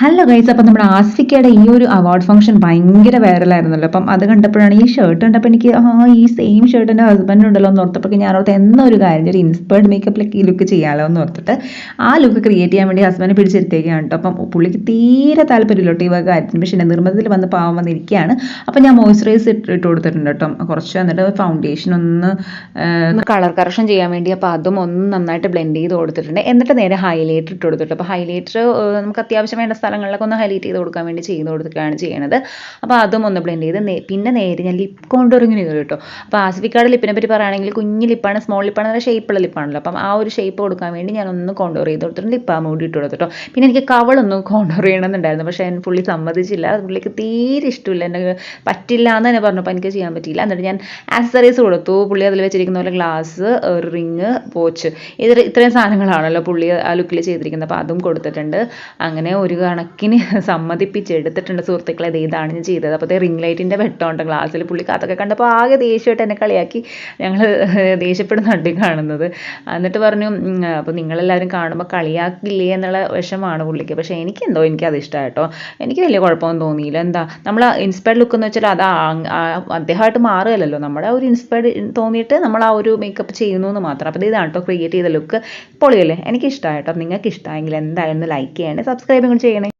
Hello guys അപ്പം നമ്മുടെ ആസ്ഫിക്കയുടെ ഈ ഒരു അവാർഡ് ഫംഗ്ഷൻ ഭയങ്കര വൈറലായിരുന്നല്ലോ അപ്പം അത് കണ്ടപ്പോഴാണ് ഈ ഷർട്ട് കണ്ടപ്പോൾ എനിക്ക് ആ ഈ സെയിം ഷർട്ട് എന്റെ ഹസ്ബൻഡ് ഉണ്ടല്ലോ എന്ന് ഓർത്തപ്പോൾ ഞാൻ ഓർത്ത് എന്നൊരു കാര്യം ഒരു ഇൻസ്പയർഡ് മേക്കപ്പിലൊക്കെ ഈ ലുക്ക് ചെയ്യാമല്ലോ എന്ന് ഓർത്തിട്ട് ആ ലുക്ക് ക്രിയേറ്റ് ചെയ്യാൻ വേണ്ടി ഹസ്ബൻഡ് പിടിച്ചിരുത്തേക്കാണ് കേട്ടോ. അപ്പം പുള്ളിക്ക് തീരെ താല്പര്യമില്ല കേട്ടോ ഈ വക കാര്യത്തിന്. പക്ഷേ എന്റെ നിർബന്ധത്തിൽ വന്ന് പാവം വന്നിരിക്കുകയാണ്. അപ്പം ഞാൻ മോയ്സ്ചറൈസ് ഇട്ട് കൊടുത്തിട്ടുണ്ട് കേട്ടോ. കുറച്ച് എന്നിട്ട് ഫൗണ്ടേഷൻ ഒന്ന് കളർ കറക്ഷൻ ചെയ്യാൻ വേണ്ടി അപ്പോൾ അതും ഒന്ന് നന്നായിട്ട് ബ്ലെൻഡ് ചെയ്ത് കൊടുത്തിട്ടുണ്ട്. എന്നിട്ട് നേരെ ഹൈലൈറ്റർ ഇട്ട് കൊടുത്തിട്ട് അപ്പോൾ ഹൈലൈറ്റർ നമുക്ക് അത്യാവശ്യം വേണ്ട സ്ഥലങ്ങളിലൊക്കെ ഒന്ന് ഹൈലൈറ്റ് ചെയ്ത് കൊടുക്കാൻ വേണ്ടി ചെയ്ത് കൊടുത്തിട്ടാണ് ചെയ്യണത്. അപ്പോൾ അതും ഒന്ന് ബ്ലെൻഡ് ചെയ്ത് പിന്നെ നേരെ ഞാൻ ലിപ്പ് കോണ്ടോറിങ്ങിന് കയറി കേട്ടോ. അപ്പോൾ ആസിഫിക്കാട് ലിപ്പിനെ പറ്റി പറയുകയാണെങ്കിൽ കുഞ്ഞ് ലിപ്പാണ് സ്മോൾ ലിപ്പാണ് നല്ല ഷേപ്പുള്ള ലിപ്പാണല്ലോ അപ്പം ആ ഒരു ഷേപ്പ് കൊടുക്കാൻ വേണ്ടി ഞാൻ ഒന്ന് കോണ്ടോർ ചെയ്ത് കൊടുത്തിട്ട് ലിപ്പ് മൂടി ഇട്ട് കൊടുത്തിട്ടോ. പിന്നെ എനിക്ക് കവളൊന്ന് കോണ്ടോർ ചെയ്യണമെന്നുണ്ടായിരുന്നു പക്ഷേ ഞാൻ പുള്ളി സമ്മതിച്ചില്ല. പുള്ളിക്ക് തീരെ ഇഷ്ടമില്ല. എന്നെ പറ്റില്ല എന്ന് തന്നെ പറഞ്ഞപ്പോൾ എനിക്ക് ചെയ്യാൻ പറ്റിയില്ല. എന്നിട്ട് ഞാൻ ആക്സസറീസ് കൊടുത്തു. പുള്ളി അതിൽ വെച്ചിരിക്കുന്ന പോലെ ഗ്ലാസ് ഒരു റിങ് പോച്ച് ഇത് ഇത്രയും സാധനങ്ങളാണല്ലോ പുള്ളി ആ ലുക്കിൽ ചെയ്തിരിക്കുന്നത്. അപ്പോൾ അതും കൊടുത്തിട്ടുണ്ട്. അങ്ങനെ ഒരു കണക്കിന് സമ്മതിപ്പിച്ചെടുത്തിട്ടുണ്ട് സുഹൃത്തുക്കളെ ദേ ഇതാണ് ഞാൻ ചെയ്തത്. അപ്പോൾ റിംഗ് ലൈറ്റിന്റെ വെട്ടമുണ്ട് ഗ്ലാസ്സിൽ പുള്ളിക്ക് അതൊക്കെ കണ്ടപ്പോൾ ആകെ ദേഷ്യമായിട്ട് എന്നെ കളിയാക്കി ഞങ്ങൾ ദേഷ്യപ്പെടുന്നുണ്ട് കാണുന്നത്. എന്നിട്ട് പറഞ്ഞു അപ്പോൾ നിങ്ങളെല്ലാവരും കാണുമ്പോൾ കളിയാക്കില്ലേ എന്നുള്ള വിഷമാണ് പുള്ളിക്ക്. പക്ഷേ എനിക്ക് എനിക്കെന്തോ എനിക്കത് ഇഷ്ടമായിട്ടോ എനിക്ക് വലിയ കുഴപ്പമൊന്നും തോന്നിയില്ല. എന്താ നമ്മൾ ഇൻസ്പയർഡ് ലുക്ക് എന്ന് വെച്ചാൽ അത് അദ്ദേഹമായിട്ട് മാറുകയല്ലോ നമ്മുടെ ഒരു ഇൻസ്പയർഡ് തോന്നിയിട്ട് നമ്മൾ ആ ഒരു മേക്കപ്പ് ചെയ്യുന്നു എന്ന് മാത്രം. അപ്പോൾ ഇതാണ് കേട്ടോ ക്രിയേറ്റ് ചെയ്ത ലുക്ക് പൊളിയല്ലേ? എനിക്ക് ഇഷ്ടമായിട്ടോ നിങ്ങൾക്ക് ഇഷ്ടമായെങ്കിൽ എന്തായാലും ലൈക്ക് ചെയ്യണേ. സബ്സ്ക്രൈബും ചെയ്യണേ.